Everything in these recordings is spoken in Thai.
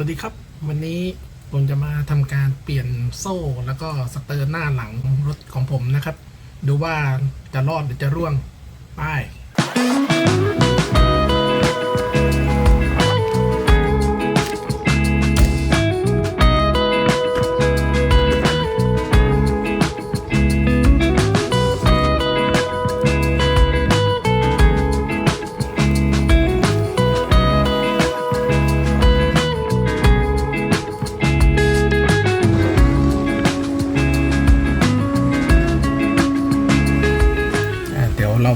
วัสดีครับ วันนี้ผมจะมาทำการเปลี่ยนโซ่แล้วก็สเตอร์หน้าหลังรถของผมนะครับ ดูว่าจะรอดหรือจะร่วง ไป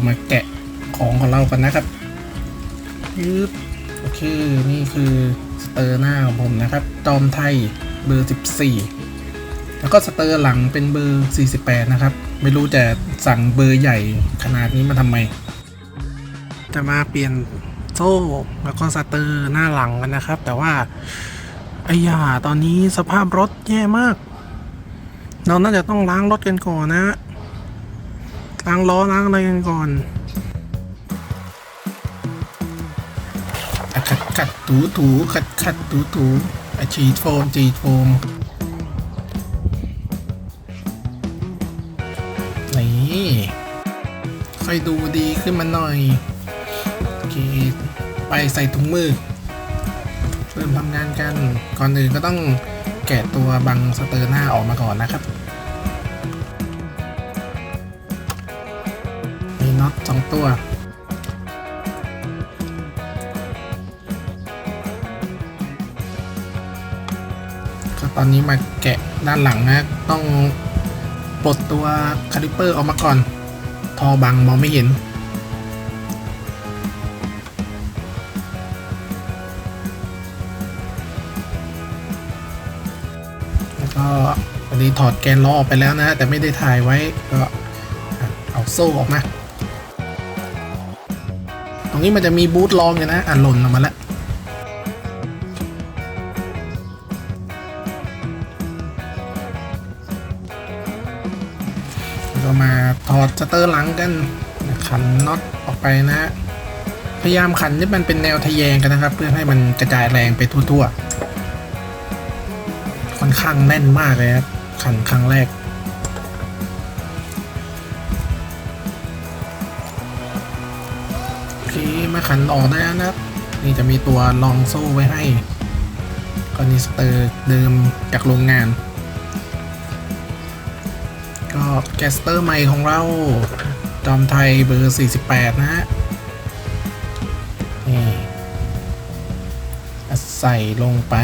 มาแกะของของเรากันนะครับยึบโอเค นี่คือสเตอร์หน้าของผมนะครับ จอมไทยเบอร์ 14 แล้วก็สเตอร์หลังเป็นเบอร์ 48 นะครับ ไม่รู้จะสั่งเบอร์ใหญ่ขนาดนี้มาทำไม จะมาเปลี่ยนโซ่แล้วก็สเตอร์หน้าหลังกันนะครับ แต่ว่าไอ้ยาตอนนี้สภาพรถแย่มาก เราน่าจะต้องล้างรถกันก่อนนะ ล้างล้อล้างอะไรกันก่อนขัดขัดถูถูขัดขัดถูถูฉีดโฟมฉีดโฟมนี่ค่อยดูดีขึ้นมาหน่อยโอเคไปใส่ถุงมือเริ่มทำงานกันก่อนอื่นก็ต้องแกะตัวบังสเตอร์หน้าออกมาก่อนนะครับ น็อตสองตัว ก็ตอนนี้มาแกะด้านหลังนะ ต้องปลดตัวคาลิปเปอร์ออกมาก่อน ทอบังมองไม่เห็นแล้วก็วันนี้ถอดแกนล้อออกไปแล้วนะ แต่ไม่ได้ถ่ายไว้ก็เอาโซ่ออกมา ตรงนี้มันจะมีบูทรองอยู่นะ อะหล่นออกมาแล้วก็มาถอดสเตอร์หลังกันขันน็อตออกไปนะ พยายามขันให้มันเป็นแนวทะแยงกันนะครับ เพื่อให้มันกระจายแรงไปทั่วๆค่อนข้างแน่นมากเลยครับขันครั้งแรก ขันออกได้แล้วนะครับ นี่จะมีตัวรองโซ่ไว้ให้คอนิสเตอร์เดิมจากโรงงาน ก็แกสเตอร์ใหม่ของเรา จอมไทยเบอร์ 48 นะฮะ นี่ใส่ลงไป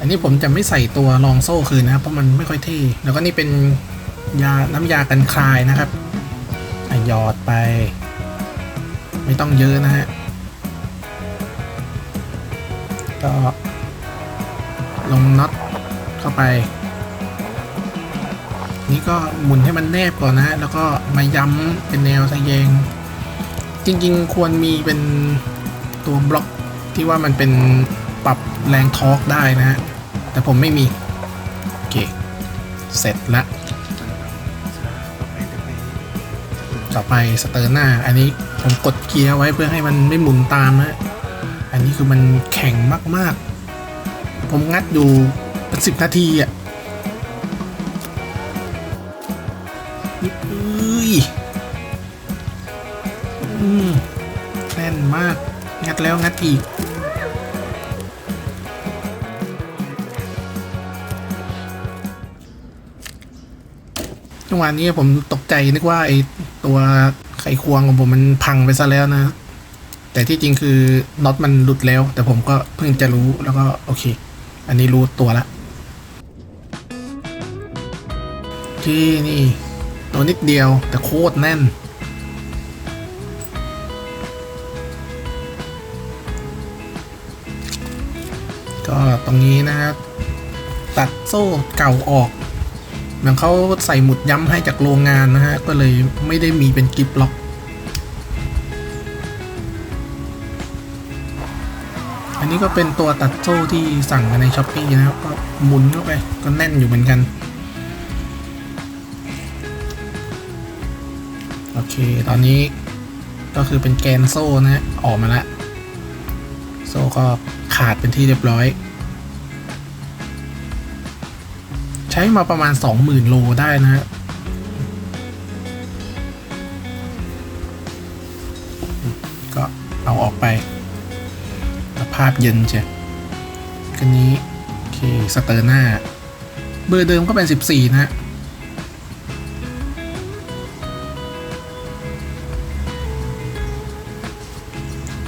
อันนี้ผมจะไม่ใส่ตัวรองโซ่คืนนะครับ เพราะมันไม่ค่อยเท่แล้วก็นี่เป็นยาน้ำยากันคลายนะครับหยอดไป ไม่ต้องเยอะนะฮะ ก็ลงน็อตเข้าไป นี่ก็หมุนให้มันแนบก่อนนะแล้วก็มาย้ำเป็นแนวทะแยง จริงๆ ควรมีเป็นตัวบล็อกที่ว่ามันเป็นปรับแรงทอร์กได้นะฮะ แต่ผมไม่มี โอเค เสร็จละ ต่อไปสเตอร์หน้า อันนี้ผมกดเกียร์ไว้เพื่อให้มันไม่หมุนตามนะอันนี้คือมันแข็งมากๆ ผมงัดอยู่เป็นสิบนาทีอะอุ้ยแน่นมาก งัดแล้วงัดอีกจังหวะนี้ผมตกใจนึกว่าไอ ตัวไขควงของผมมันพังไปซะแล้วนะ แต่ที่จริงคือน็อตมันหลุดแล้ว แต่ผมก็เพิ่งจะรู้แล้วก็โอเค อันนี้รู้ตัวละ ที่นี่ ตัวนิดเดียวแต่โคตรแน่นก็ตรงนี้นะครับ ตัดโซ่เก่าออก เหมือนเขาใส่หมุดย้ำให้จากโรงงานนะฮะ ก็เลยไม่ได้มีเป็นกิฟล็อก อันนี้ก็เป็นตัวตัดโซ่ที่สั่งกันในช้อปปี้นะครับ ก็หมุนเข้าไป ก็แน่นอยู่เหมือนกัน โอเค ตอนนี้ก็คือเป็นแกนโซ่นะฮะ ออกมาแล้ว โซ่ก็ขาดเป็นที่เรียบร้อย ช้มาประมาณ 20,000 โลได้นะฮะก็เอาออกไปสภาพเย็นเชียคันนี้ โอเค สเตอร์หน้า เบอร์เดิมก็เป็น 14 นะฮะ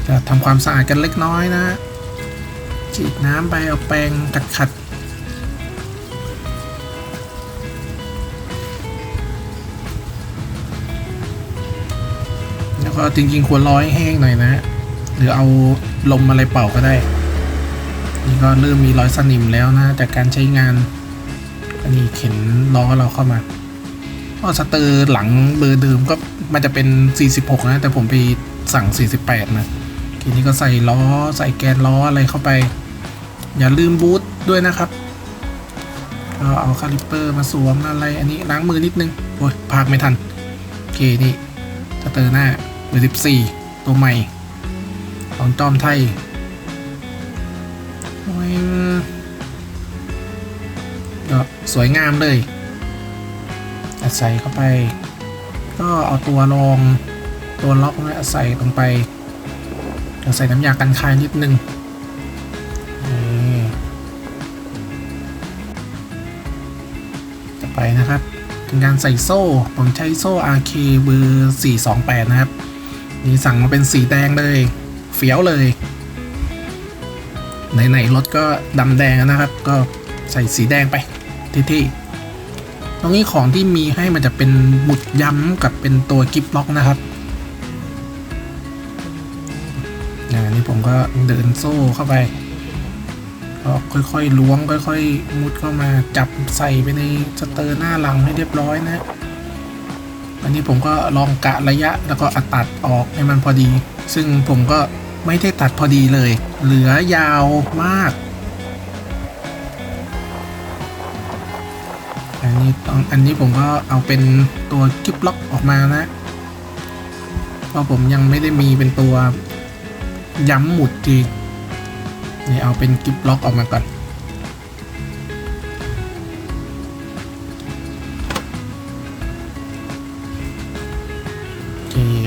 จะทำความสะอาดกันเล็กน้อยนะฉีดน้ำไปเอาแปรงขัดขัด ก็จริงๆ ควรร้อยแห้งหน่อยนะ หรือเอาลมอะไรเป่าก็ได้ นี่ก็เริ่มมีรอยสนิมแล้วนะจากการใช้งาน อันนี้เข็นล้อเราเข้ามาก็สเตอร์หลังเบอร์เดิมก็มันจะเป็น 46 นะ แต่ผมไปสั่ง 48 นะ ทีนี้ก็ใส่ล้อใส่แกนล้ออะไรเข้าไป อย่าลืมบูทด้วยนะครับก็เอาคาลิปเปอร์มาสวมอะไร อันนี้ล้างมือนิดนึง โอ้ยพากไม่ทัน โอเค นี่สเตอร์หน้า เบอร์14 ตัวใหม่ของจอมไทยก็สวยงามเลยใส่เข้าไป ก็เอาตัวรองตัวล็อกนะใส่ลงไปใส่น้ำยากันคายนิดนึงต่อไปนะครับเป็นการใส่โซ่ ผมใช้โซ่ RK เบอร์ 428 นะครับ นี่สั่งมาเป็นสีแดงเลย เฟี้ยวเลย ไหนๆรถก็ดำแดงนะครับ ก็ใส่สีแดงไปที่ๆตรงนี้ของที่มีให้มันจะเป็นบุดย้ำกับเป็นตัวกิฟล็อกนะครับอ่านี่ผมก็เดินโซ่เข้าไป ก็ค่อยๆล้วงค่อยๆมุดเข้ามาจับใส่ไปในสเตอร์หน้าหลังให้เรียบร้อยนะ อันนี้ผมก็ลองกะระยะแล้วก็อตัดออกให้มันพอดี ซึ่งผมก็ไม่ได้ตัดพอดีเลย เหลือยาวมาก อันนี้ต้องอันนี้ผมก็เอาเป็นตัวกิฟล็อกออกมานะ เพราะผมยังไม่ได้มีเป็นตัวย้ำหมุดทีนี่เอาเป็นกิฟล็อกออกมาก่อน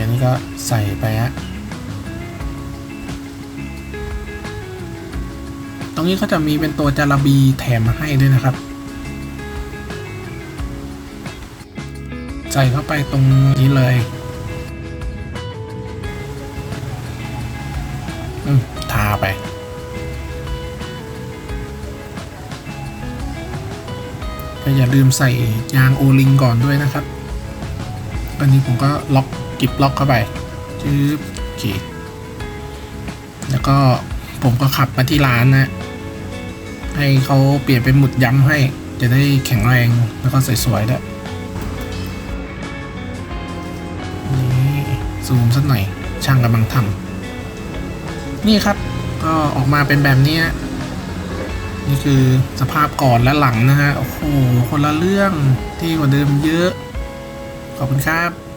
อันนี้ก็ใส่ไปฮะตรงนี้เขาจะมีเป็นตัวจาระบีแถมมาให้ด้วยนะครับ ใส่เข้าไปตรงนี้เลยอืมทาไป ก็อย่าลืมใส่ยางโอลิงก่อนด้วยนะครับ อันนี้ผมก็ล็อกกิบล็อกเข้าไปจืบโอเคแล้วก็ผมก็ขับมาที่ร้านนะให้เขาเปลี่ยนเป็นหมุดย้ำให้จะได้แข็งแรงแล้วก็สวยๆด้วยนี่ซูมสักหน่อยช่างกำลังทำนี่ครับก็ออกมาเป็นแบบนี้ นี่คือสภาพก่อนและหลังนะฮะ โอ้โห คนละเรื่องที่กว่าเดิมเยอะ ขอบคุณครับ